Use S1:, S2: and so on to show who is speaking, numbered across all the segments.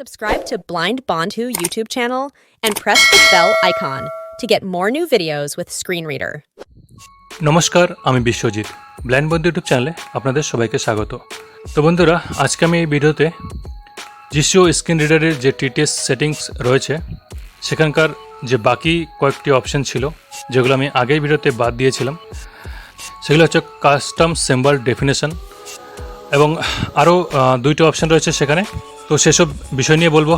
S1: Subscribe to Blind Bondhu YouTube channel and press the bell icon to get more new videos with Screen Reader.
S2: নমস্কার, আমি Biswajit. Blend বন্ধু YouTube চ্যানেলে আপনাদের সবাইকে স্বাগত। তো বন্ধুরা, আজকে আমি এই ভিডিওতে জিসিও স্ক্রিন রিডারের যে টিটিএস সেটিংস রয়েছে, সেখানকার যে বাকি কয়েকটি অপশন ছিল, যেগুলো আমি আগের ভিডিওতে বাদ দিয়েছিলাম, সেগুলো হচ্ছে কাস্টম সিম্বল ডেফিনেশন এবং আরও দুইটি অপশন রয়েছে সেখানে। তো সেসব বিষয় নিয়ে বলব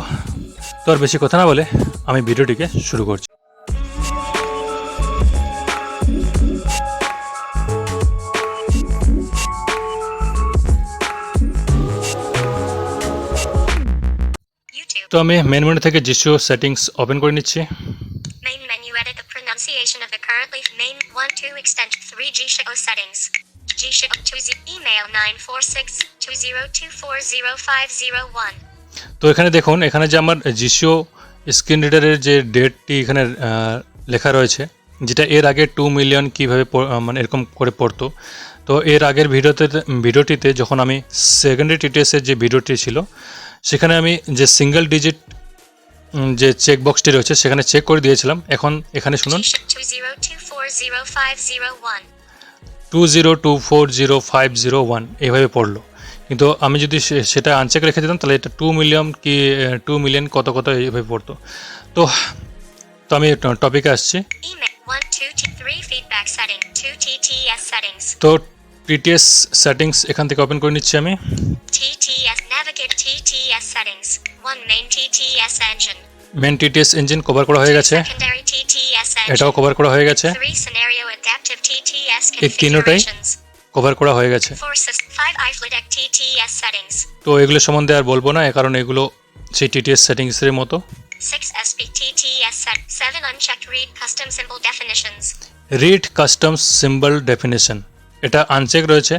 S2: তো আর বেশি কথা না বলে আমি ভিডিওটিকে শুরু করছি তো আমি মেন মেনু থেকে জিসিও সেটিংস ওপেন করে নিচ্ছি
S3: Main menu edit the pronunciation of the currently main 1 2 extension 3 G Show settings. G Show 2 Z email 946 202405001.
S2: তো এখানে দেখুন এখানে যে আমার জিসিও স্ক্রিন রিডারের যে ডেটটি এখানে লেখা রয়েছে যেটা এর আগে টু মিলিয়ন কীভাবে মানে এরকম করে পড়তো তো এর আগের ভিডিওতে ভিডিওটিতে যখন আমি সেকেন্ডারি টিটিএসের যে ভিডিওটি ছিল সেখানে আমি যে সিঙ্গেল ডিজিট যে চেক বক্সটি রয়েছে সেখানে চেক করে দিয়েছিলাম এখন এখানে শুনুন
S3: G Show 202405001.
S2: Two zero two four zero five zero one এইভাবে পড়ল। কিন্তু আমি যদি সেটা আনচেক রেখে দিতাম তাহলে এটা টু মিলিয়ন কি টু মিলিয়ন কত কত এইভাবে পড়তো। তো তো আমি টপিকে আসছি।
S3: Email 1 2 T 3 feedback setting 2 TTS settings.
S2: তো টিটিএস সেটিংস এখান থেকে ওপেন করে নিচ্ছি আমি।
S3: TTS navigate TTS settings 1 main TTS engine.
S2: Main TTS engine cover করা হয়ে গেছে। এটাও কভার করা হয়ে গেছে। এই তিনটাই কভার করা হয়ে গেছে। তো এগুলো সম্বন্ধে আর বলব না কারণ এগুলো সেই টিটিএস
S3: সেটিংস এর মতো।
S2: রিড কাস্টমস সিম্বল ডেফিনেশন এটা আনচেক রয়েছে।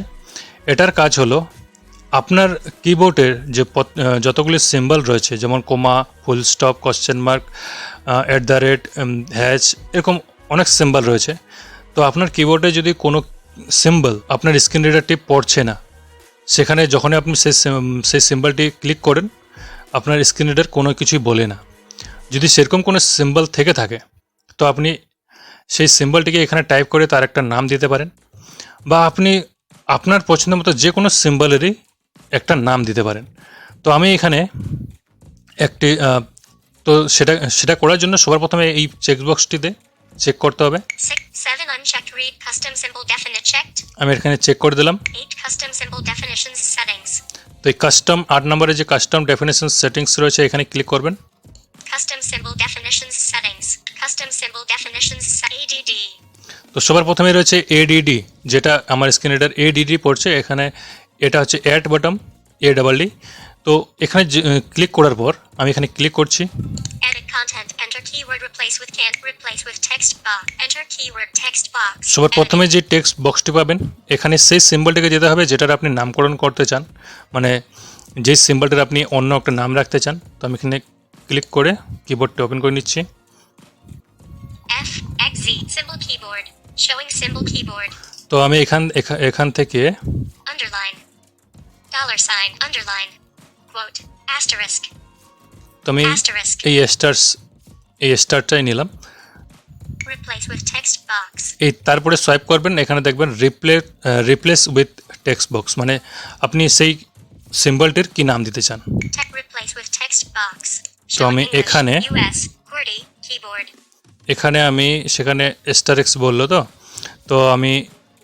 S2: এটার কাজ হলো আপনার কিবোর্ডের যে যতগুলি সিম্বল রয়েছে, যেমন comma full stop question mark at the rate hash এরকম অনেক সিম্বল রয়েছে। তো আপনার কিবোর্ডে যদি কোনো সিম্বল আপনার স্ক্রিন রিডারটি পড়ছে না, সেখানে যখনই আপনি সেই সেই সিম্বলটি ক্লিক করেন, আপনার স্ক্রিন রিডার কোনো কিছুই বলে না। যদি সেরকম কোনো সিম্বল থেকে থাকে, তো আপনি সেই সিম্বলটিকে এখানে টাইপ করে তার একটা নাম দিতে পারেন। বা আপনি আপনার পছন্দ মতো যে কোনো সিম্বলেরই একটা নাম দিতে পারেন। তো আমি এখানে একটি তো সেটা সেটা করার জন্য সবার প্রথমে এই চেকবক্সটিতে চেক করতে হবে।
S3: 6 7 unchecked read custom symbol definite checked.
S2: আমি এখানে চেক করে দিলাম।
S3: 8 custom symbol
S2: তো এই কাস্টম আট নম্বরে যে কাস্টম ডেফিনেশন সেটিংস রয়েছে এখানে ক্লিক করবেন. তো সবার প্রথমে রয়েছে এডিডি যেটা আমার স্ক্রিন রিডার এডিডি পড়ছে। এখানে এটা হচ্ছে add bottom A double D তো এখানে ক্লিক করার পর আমি এখানে ক্লিক করছি. সবার প্রথমে যে টেক্সট বক্সটি পাবেন এখানে সেই সিম্বলটিকে যেতে হবে যেটার আপনি নামকরণ করতে চান মানে যে সিম্বলটার আপনি অন্য একটা নাম রাখতে চান তো আমি এখানে ক্লিক করে কিবোর্ডটা ওপেন করে নিচ্ছি. তো আমি এখান এখা- এখান থেকে.
S3: Dollar sign. Underline. Quote. Asterisk.
S2: তো আমি
S3: Asterisk.
S2: এই স্টার্স এই স্টারটাই নিলাম
S3: Replace with text box.
S2: এই তারপরে সোয়াইপ করবেন এখানে দেখবেন replay replace with text box মানে আপনি সেই সিম্বলটির কি নাম দিতে চান
S3: Tech replace with text box.
S2: তো আমি এখানে
S3: US. QWERTY. Keyboard.
S2: এখানে আমি সেখানে স্টারেক্স বলল তো তো আমি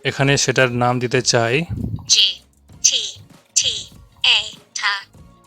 S2: এখানে সেটার নাম দিতে চাই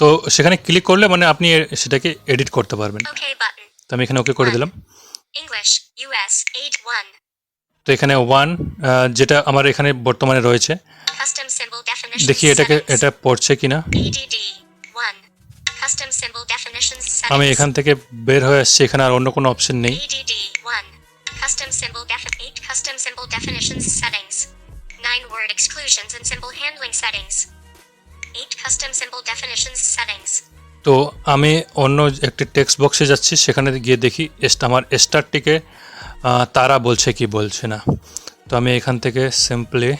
S2: তো সেখানে ক্লিক করলে মানে আপনি সেটাকে এডিট করতে পারবেন।
S3: ওকে
S2: তো আমি এখানে ওকে করে দিলাম।
S3: ইংলিশ ইউএস 81
S2: তো এখানে ওয়ান যেটা আমার এখানে বর্তমানে রয়েছে। দেখি এটাকে এটা পড়ছে কিনা। আমি এখান থেকে বের হয়ে আসছি এখানে আর অন্য কোনো অপশন নেই।
S3: Custom symbol def 8 custom symbol definitions settings. 9 word exclusions and symbol handling settings. 8 custom symbol definitions settings.
S2: তো আমি অন্য একটি টেক্সট বক্সে যাচ্ছি সেখানে গিয়ে দেখি এস্ট আমার স্টারটিকে তারা বলছে কি বলছে না। তো আমি এখান থেকে সিম্পলি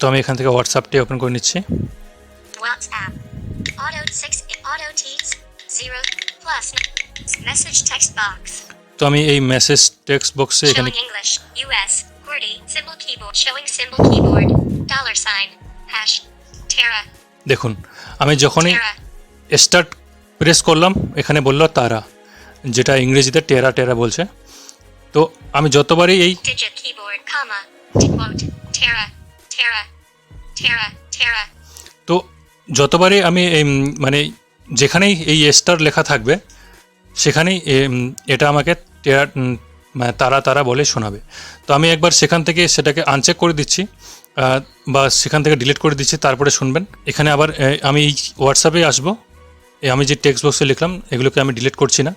S2: তো আমি এখান থেকে হোয়াটসঅ্যাপটি ওপেন করে নিচ্ছি।
S3: অটো
S2: তো আমি এই মেসেজ টেক্সট বক্সে এখানে
S3: ইংলিশ ইউএস
S2: দেখুন আমি যখনই স্টার্ট প্রেস করলাম এখানে বলল তারা যেটা ইংরেজিতে টেরা টেরা বলছে। তো আমি যতবারই এই তো যতবারই আমি মানে যেখানেই এই স্টার লেখা থাকবে সেখানেই এটা আমাকে মানে তারা তারা বলে শোনাবে। তো আমি একবার সেখান থেকে সেটাকে আনচেক করে দিচ্ছি বা সেখান থেকে ডিলিট করে দিচ্ছি, তারপরে শুনবেন। এখানে আবার আমি এই হোয়াটসঅ্যাপে আসব আমি যে টেক্সট বক্সে লিখলাম, এগুলোকে আমি ডিলিট করছি না।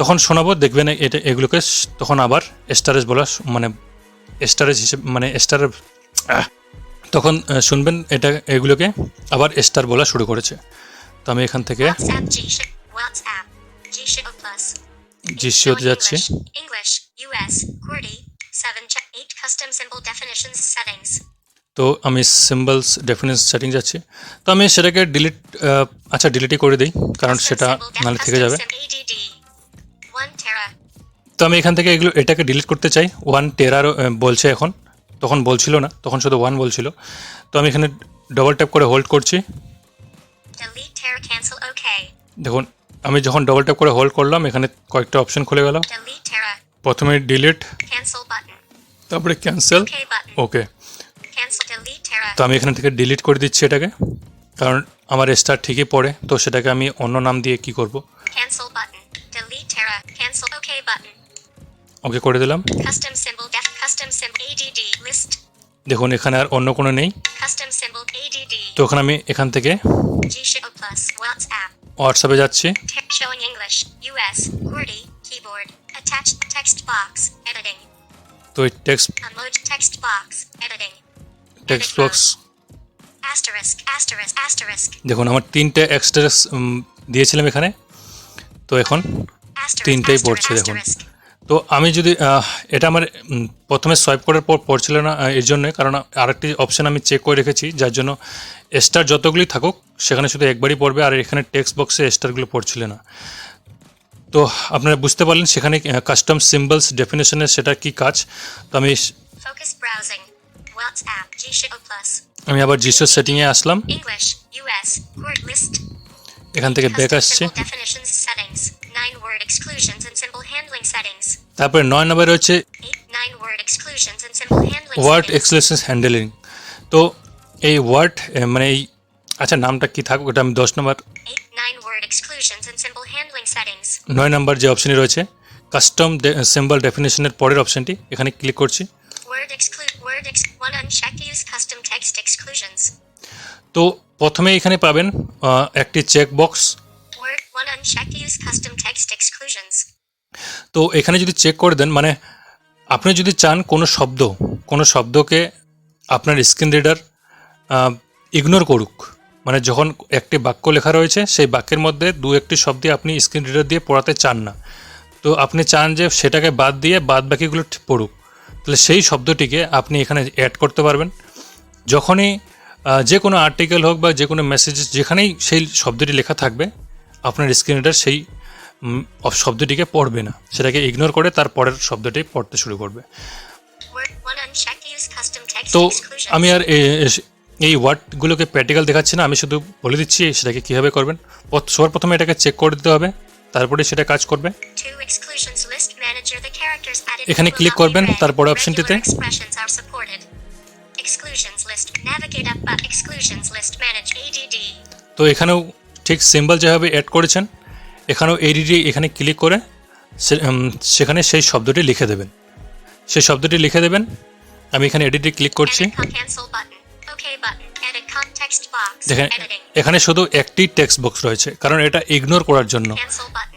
S2: তখন শোনাবো, দেখবেন এটা, এগুলোকে তখন আবার স্টারেজ বলা মানে স্টারেজ হিসেবে মানে স্টার তখন শুনবেন, এটা, এগুলোকে আবার স্টার বলা শুরু করেছে। তো আমি এখান থেকে
S3: Gship plus.
S2: জিসিওতে যাচ্ছি
S3: English, US, QWERTY, 7 check 8 custom symbol definitions settings.
S2: তো আমি সিম্বলস ডেফিনেন্স সেটিং যাচ্ছি তো আমি সেটাকে ডিলিট আচ্ছা ডিলিটই করে দিই কারণ সেটা নাহলে থেকে যাবে
S3: sim- ADD. 1 tera.
S2: তো আমি এখান থেকে এগুলো এটাকে ডিলিট করতে চাই ওয়ান টেরার বলছে এখন তখন বলছিল না তখন শুধু ওয়ান বলছিল তো আমি এখানে ডবল ট্যাপ করে হোল্ড করছি. দেখুন আমি যখন ডবল ট্যাপ করে হোল্ড করলাম এখানে কয়েকটা অপশন খুলে গেল। প্রথমে ডিলিট তারপরে ক্যান্সেল ওকে তো আমি এখান থেকে ডিলিট করে দিচ্ছি এটাকে কারণ আমার স্টার ঠিকই পড়ে তো সেটাকে আমি অন্য নাম দিয়ে কি করব? ওকে করে দিলাম। দেখুন এখানে আর অন্য কোনো নেই। তো এখন আমি এখান থেকে হোয়াটসঅ্যাপে যাচ্ছি। তো এই টেক্সট টেক্সট বক্স দেখুন আমার তিনটে এক্সট্রা দিয়েছিলাম এখানে। তো এখন তিনটেই পড়ছে দেখুন। তো আমি যদি এটা আমার প্রথমে সোয়াইপ করার পর পড়ছিল না এর জন্য কারণ আরেকটি অপশন আমি চেক করে রেখেছি যার জন্য স্টার যতগুলি থাকুক সেখানে শুধু একবারই পড়বে আর এখানে টেক্সট বক্সে স্টারগুলো পড়ছিল না। তো আপনারা বুঝতে পারলেন সেখানে কাস্টম সিম্বলস ডেফিনেশনের সেটা কি কাজ। তো আমি আমি আবার জিসোর সেটিংয়ে আসলাম। এখান থেকে ব্যাক আসছে। তারপরে নয় নম্বরে হচ্ছে ওয়ার্ড এক্সক্লুশনস হ্যান্ডেলিং তো এই ওয়ার্ড মানে এই আচ্ছা নামটা কি থাকবে ওটা আমি দশ নম্বর। নয় নম্বর যে অপশনই রয়েছে কাস্টম সিম্বল ডেফিনেশনের পরের অপশানটি এখানে ক্লিক করছি। তো প্রথমে এখানে পাবেন একটি চেক বক্স তো এখানে যদি চেক করে দেন মানে আপনি যদি চান কোনো শব্দ, কোনো শব্দকে আপনার স্ক্রিন রিডার ইগনোর করুক মানে যখন একটি বাক্য লেখা রয়েছে, সেই বাক্যের মধ্যে দু একটি শব্দ আপনি স্ক্রিন রিডার দিয়ে পড়াতে চান না। তো আপনি চান যে সেটাকে বাদ দিয়ে বাদ বাকিগুলো পড়ুক। তাহলে সেই শব্দটিকে আপনি এখানে অ্যাড করতে পারবেন। যখনই যে কোনো আর্টিকেল হোক বা যে কোনো মেসেজ যেখানেই সেই শব্দটি লেখা থাকবে, আপনার স্ক্রিন রিডার সেই শব্দটিকে পড়বে না। সেটাকে ইগনোর করে তার পরের শব্দটি পড়তে শুরু করবে। তো আমি আর এই ওয়ার্ডগুলোকে প্র্যাকটিক্যাল দেখাচ্ছি না আমি শুধু বলে দিচ্ছি সেটাকে কীভাবে করবেন। সবার প্রথমে এটাকে চেক করে দিতে হবে তারপরে সেটা কাজ করবে। এখানে
S3: ক্লিক
S2: করবেন তারপরে অপশনটিতে তো এখানেও ঠিক সিম্বল যেভাবে অ্যাড করেছেন এখানেও এডিডি এখানে ক্লিক করে সে- সেখানে সেই শব্দটি লিখে দেবেন। সেই শব্দটি লিখে দেবেন। আমি এখানে এডিটে ক্লিক করছি. দেখেন এখানে শুধু একটি টেক্সট বক্স রয়েছে কারণ এটা ইগনোর করার জন্য।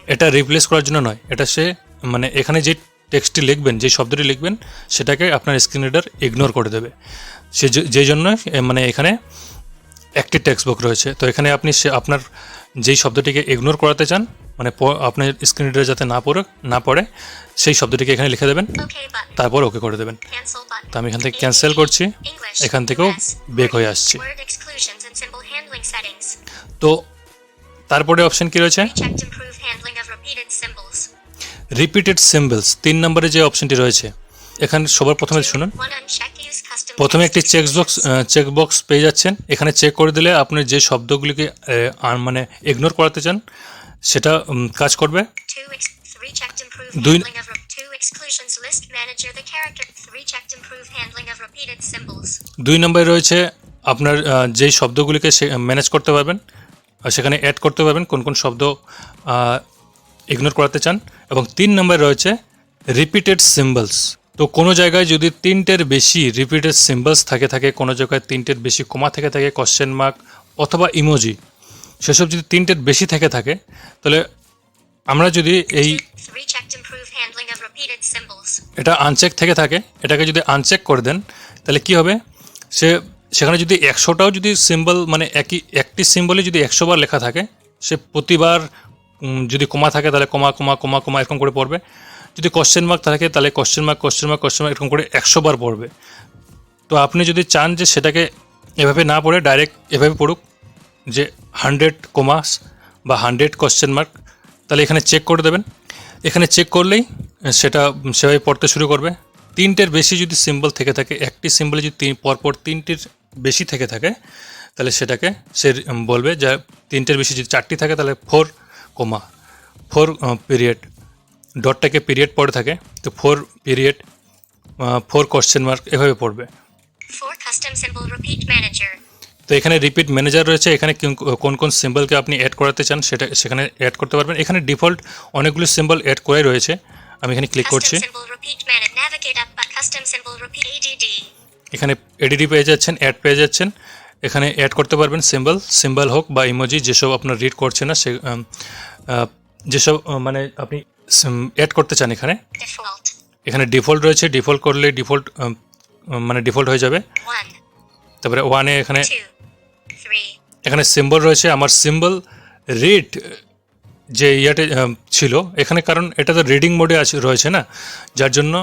S2: এটা রিপ্লেস করার জন্য নয়। এটা সে মানে এখানে যে টেক্সটটি লিখবেন যে শব্দটি লিখবেন সেটাকে আপনার স্ক্রিন রিডার ইগনোর করে দেবে। সে যে- যে জন্য মানে এখানে একটি টেক্সট বক্স রয়েছে। তো এখানে আপনি সে আপনার যেই শব্দটিকে ইগনোর করাতে চান মানে আপনার স্ক্রিন রিডার যাতে না পড়ে না পড়ে সেই শব্দটিকে এখানে লিখে দেবেন। তারপর ওকে করে দেবেন। তো আমি এখান থেকে ক্যান্সেল করছি। এখান থেকেও বেক হয়ে আসছি. তো তারপরে অপশন কি রয়েছে. রিপিটেড সিম্বলস তিন নম্বরে যে অপশনটি রয়েছে এখানে সবার প্রথমে শুনুন। প্রথমে একটি চেকবক্স চেকবক্স পেয়ে যাচ্ছেন। এখানে চেক করে দিলে আপনি যে শব্দগুলিকে মানে ইগনোর করাতে চান সেটা কাজ করবে।
S3: দুই
S2: দুই নম্বরে রয়েছে আপনার যেই শব্দগুলিকে ম্যানেজ করতে পারবেন সেখানে অ্যাড করতে পারবেন কোন কোন শব্দ ইগনোর করাতে চান। এবং তিন নম্বরে রয়েছে রিপিটেড সিম্বলস তো কোনো জায়গায় যদি তিনটের বেশি রিপিটেড সিম্বলস থাকে থাকে কোনো জায়গায় তিনটের বেশি কমা থেকে থাকে কোশ্চেন মার্ক অথবা ইমোজি সেসব যদি তিনটের বেশি থেকে থাকে তাহলে আমরা যদি এই. এটা আনচেক থেকে থাকে এটাকে যদি আনচেক করে দেন তাহলে কি হবে সে সেখানে যদি একশোটাও যদি সিম্বল মানে একই একটি সিম্বলে যদি একশো বার লেখা থাকে সে প্রতিবার যদি কমা থাকে তাহলে কমা কমা কমা কমা এরকম করে পড়বে যদি কোশ্চেন মার্ক থাকে, তাহলে question mark question mark question mark এরকম করে একশো বার পড়বে। তো আপনি যদি চান যে সেটাকে এভাবে না পড়ে ডাইরেক্ট এভাবে পড়ুক, যে হান্ড্রেড কমাস বা হান্ড্রেড কোশ্চেন মার্ক তাহলে এখানে চেক করে দেবেন। এখানে চেক করলেই সেটা সেভাবে পড়তে শুরু করবে। তিনটের বেশি যদি সিম্বল থেকে থাকে, একটি সিম্বলে যদি তিন, পরপর তিনটির বেশি থেকে থাকে, তাহলে সেটাকে সে বলবে যে তিনটের বেশি যদি চারটি থাকে, তাহলে ফোর কমা ফোর পিরিয়ড ডটটাকে পিরিয়ড পড়ে থাকে তো four period four question mark এভাবে পড়বে. তো এখানে রিপিট ম্যানেজার রয়েছে এখানে কোন- কোন সিম্বলকে আপনি অ্যাড করাতে চান সেটা সেখানে অ্যাড করতে পারবেন এখানে ডিফল্ট অনেকগুলো সিম্বল অ্যাড করাই রয়েছে আমি এখানে ক্লিক করছি. এখানে এডিডি পেয়ে যাচ্ছেন অ্যাড পেয়ে যাচ্ছেন এখানে অ্যাড করতে পারবেন সিম্বল সিম্বল হোক বা ইমোজি যেসব আপনার রিড করছে না সে যেসব মানে আপনি অ্যাড করতে চান এখানে? এখানে ডিফল্ট রয়েছে ডিফল্ট করলে ডিফল্ট মানে ডিফল্ট হয়ে যাবে। তারপরে ওয়ানে এখানে এখানে সিম্বল রয়েছে আমার সিম্বল রিড যে আহ, ছিল। এখানে কারণ এটা তো রিডিং মোডে আছে রয়েছে না? যার জন্য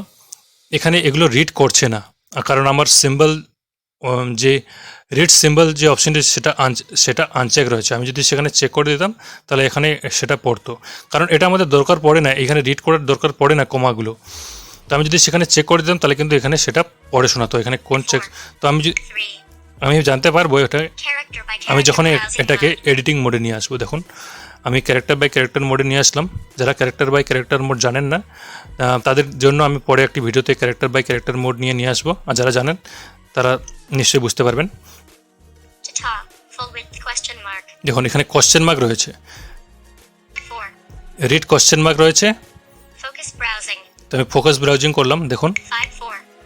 S2: এখানে এগুলো রিড করছে না। কারণ আমার সিম্বল যে রিড সিম্বল যে অপশানটি সেটা আন, সেটা আনচেক রয়েছে। আমি যদি সেখানে চেক করে দিতাম, তাহলে এখানে সেটা পড়তো। কারণ এটা আমাদের দরকার পড়ে না, এখানে রিড করার দরকার পড়ে না কমাগুলো। তো আমি যদি সেখানে চেক করে দিতাম, তাহলে কিন্তু এখানে সেটা পড়ে শোনাতো, এখানে কোন চেক তো আমি যদি, আমি জানতে পারব এটা, আমি যখন এটাকে এডিটিং মোডে নিয়ে আসব, দেখুন। আমি ক্যারেক্টার বাই ক্যারেক্টার মোডে নিয়ে আসলাম। যারা ক্যারেক্টার বাই ক্যারেক্টার মোড জানেন না তাদের জন্য আমি পরে একটি ভিডিওতে ক্যারেক্টার বাই ক্যারেক্টার মোড নিয়ে নিয়ে আসব। আর যারা জানেন, তারা নিশ্চয়ই বুঝতে পারবেন।
S3: Top. Full width question mark.
S2: দেখুন এখানে কোশ্চেন মার্ক রয়েছে। রিড কোশ্চেন মার্ক রয়েছে. তো আমি ফোকাস ব্রাউজিং করলাম দেখুন।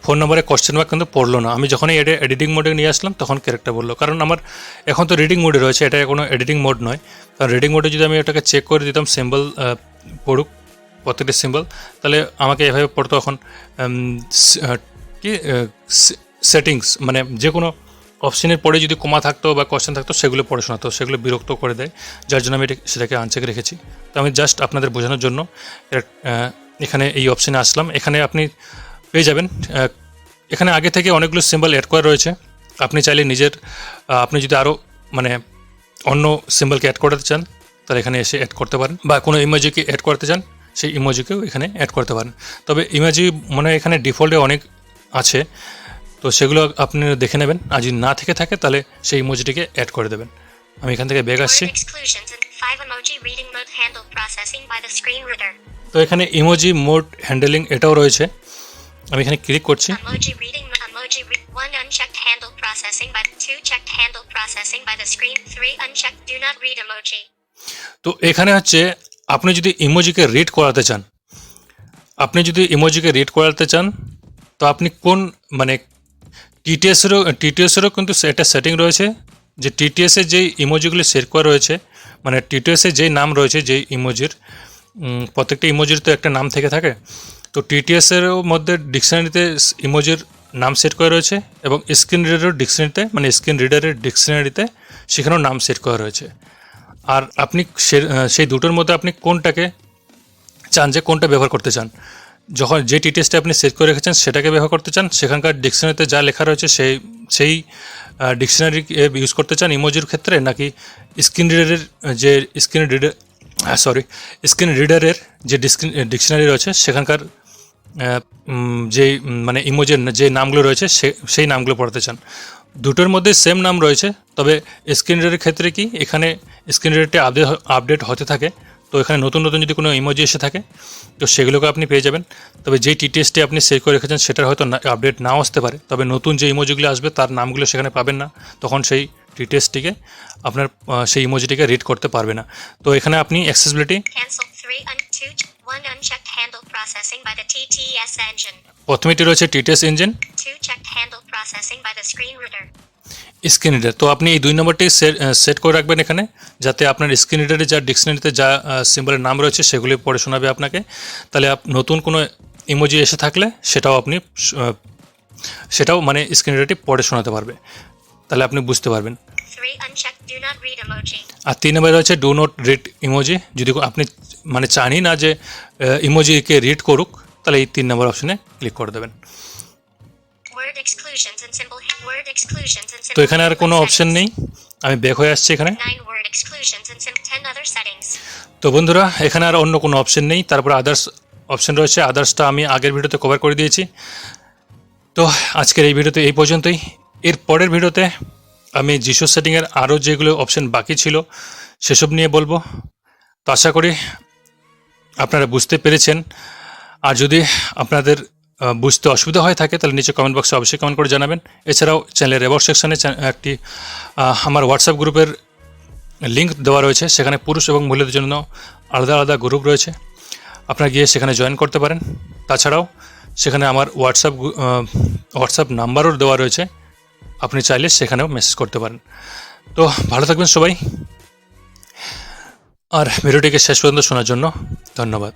S2: ফোন নম্বরে কোশ্চেন মার্ক কিন্তু পড়ল না। আমি যখনই এটা এডিটিং মোডে নিয়ে আসলাম তখন ক্যারেক্টার বলল। কারণ আমার এখন তো রিডিং মোডে রয়েছে এটা কোনো এডিটিং মোড নয়। কারণ রিডিং মোডে যদি আমি এটাকে চেক করে দিতাম সিম্বল পড়ুক প্রত্যেকটা সিম্বল তাহলে আমাকে এভাবে পড়তো এখন কি সেটিংস মানে যে কোনো অপশনের পরে যদি কমা থাকতো বা কোয়েশ্চেন থাকতো, সেগুলো পড়ে শোনাতো, সেগুলো বিরক্ত করে দেয়। যার জন্য আমি সেটাকে আনচেক রেখেছি। তো আমি জাস্ট আপনাদের বোঝানোর জন্য এখানে এই অপশনে আসলাম। এখানে আপনি পেয়ে যাবেন এখানে আগে থেকে অনেকগুলো সিম্বল অ্যাড করা রয়েছে। আপনি চাইলে নিজের আপনি যদি আরও মানে অন্য সিম্বলকে অ্যাড করতে চান, তাহলে এখানে এসে অ্যাড করতে পারেন। বা কোনো ইমোজিকে অ্যাড করতে চান, সেই ইমোজিকেও এখানে অ্যাড করতে পারেন। তবে ইমোজি মনে এখানে ডিফল্টে অনেক আছে। তো সেগুলো আপনি দেখে নেবেন। আর যদি না থেকে থাকে তাহলে সেই ইমোজিটিকে অ্যাড করে দেবেন। আমি এখান থেকে বেগ আসছি। তো এখানে ইমোজি মোড হ্যান্ডেলিং এটাও রয়েছে। আমি এখানে ক্লিক করছি। তো এখানে হচ্ছে আপনি যদি ইমোজিকে রিড করাতে চান আপনি যদি ইমোজিকে রিড করাতে চান তো আপনি কোন মানে টিটিএসেরও টিটিএসেরও কিন্তু একটা সেটিং রয়েছে যে টিটিএসের যেই ইমোজিগুলি সেট করা রয়েছে মানে টিটিএসের যেই নাম রয়েছে, যেই ইমোজির প্রত্যেকটা ইমোজির তো একটা নাম থেকে থাকে। তো টিটিএসের মধ্যে ডিকশনারিতে ইমোজির নাম সেট করা রয়েছে এবং স্ক্রিন রিডারের ডিকশনারিতে মানে স্ক্রিন রিডারের ডিকশনারিতে সেখানেও নাম সেট করা রয়েছে। আর আপনি সেই দুটোর মধ্যে আপনি কোনটাকে চান, যে কোনটা ব্যবহার করতে চান? যখন যে টিটেসটা আপনি সেট করে রেখেছেন, সেটাকে ব্যবহার করতে চান, সেখানকার ডিকশনারিতে যা লেখা রয়েছে, সেই সেই ডিকশনারি ইউজ করতে চান ইমোজির ক্ষেত্রে, নাকি স্ক্রিন রিডারের, যে স্ক্রিন রিডার সরি স্ক্রিন রিডারের যে ডিকশনারি রয়েছে, সেখানকার যে মানে ইমোজের যে নামগুলো রয়েছে সেই নামগুলো পড়তে চান। দুটোর মধ্যে সেম নাম রয়েছে, তবে স্ক্রিন রিডারের ক্ষেত্রে কি, এখানে স্ক্রিন রিডারটি আপডেট আপডেট হতে থাকে। তো এখানে নতুন নতুন যদি কোনো ইমোজি এসে থাকে তো সেগুলোকে আপনি পেয়ে যাবেন। তবে যেই টিটিএসটি আপনি সেভ করে রেখেছেন সেটার হয়তো আপডেট নাও আসতে পারে। তবে নতুন যে ইমোজিগুলো আসবে তার নামগুলো সেখানে পাবেন না। তখন সেই টিটিএসটিকে আপনার সেই ইমোজিটিকে রিড করতে পারবে না। তো এখানে আপনি accessibility
S3: Cancel 3 un 2 1 unchecked handle processing by the TTS engine.
S2: প্রথমেটি রয়েছে TTS engine
S3: 2 checked handle processing by the screen reader.
S2: Screen reader তো আপনি এই দুই নম্বরটি সেট করে রাখবেন এখানে যাতে আপনার স্ক্রিন রিডারে যা ডিকশনারিতে যা সিম্বলের নাম রয়েছে সেগুলি পড়ে শোনাবে আপনাকে। তাহলে নতুন কোনো ইমোজি এসে থাকলে সেটাও আপনি সেটাও মানে স্ক্রিন রিডারটি পড়ে শোনাতে পারবে। তাহলে আপনি বুঝতে পারবেন।
S3: 3 unchecked do not read emoji.
S2: আর তিন নম্বরে রয়েছে ডু নট রিড ইমোজি যদি আপনি মানে চানই না যে ইমোজিকে রিড করুক তাহলে এই তিন নম্বর অপশনে ক্লিক করে দেবেন। তো এখানে আর কোনো অপশন নেই? আমি ব্যাক হয়ে আসছি এখানে?
S3: 9 word exclusions and sim 10 other settings.
S2: তো বন্ধুরা এখানে আর অন্য কোনো অপশন নেই। তারপরে আদার্স অপশন রয়েছে। আদার্সটা আমি আগের ভিডিওতে কভার করে দিয়েছি। তো আজকের এই ভিডিওতে এই পর্যন্তই। এর পরের ভিডিওতে আমি জিশো সেটিংয়ের আরও যেগুলো অপশন বাকি ছিল সেসব নিয়ে বলব। তো আশা করি আপনারা বুঝতে পেরেছেন। আর যদি আপনাদের বুঝতে অসুবিধা হয়ে থাকে, তাহলে নিচে কমেন্ট বক্সে অবশ্যই কমেন্ট করে জানাবেন। এছাড়াও চ্যানেলের রেবর সেকশনে একটি আমার হোয়াটসঅ্যাপ গ্রুপের লিঙ্ক দেওয়া রয়েছে, সেখানে পুরুষ এবং মহিলাদের জন্য আলাদা আলাদা গ্রুপ রয়েছে। আপনারা গিয়ে সেখানে জয়েন করতে পারেন। তাছাড়াও সেখানে আমার হোয়াটসঅ্যাপ হোয়াটসঅ্যাপ নাম্বারও দেওয়া রয়েছে। আপনি চাইলে সেখানেও মেসেজ করতে পারেন। তো ভালো থাকবেন সবাই। আর ভিডিওটিকে শেষ পর্যন্ত শোনার জন্য ধন্যবাদ.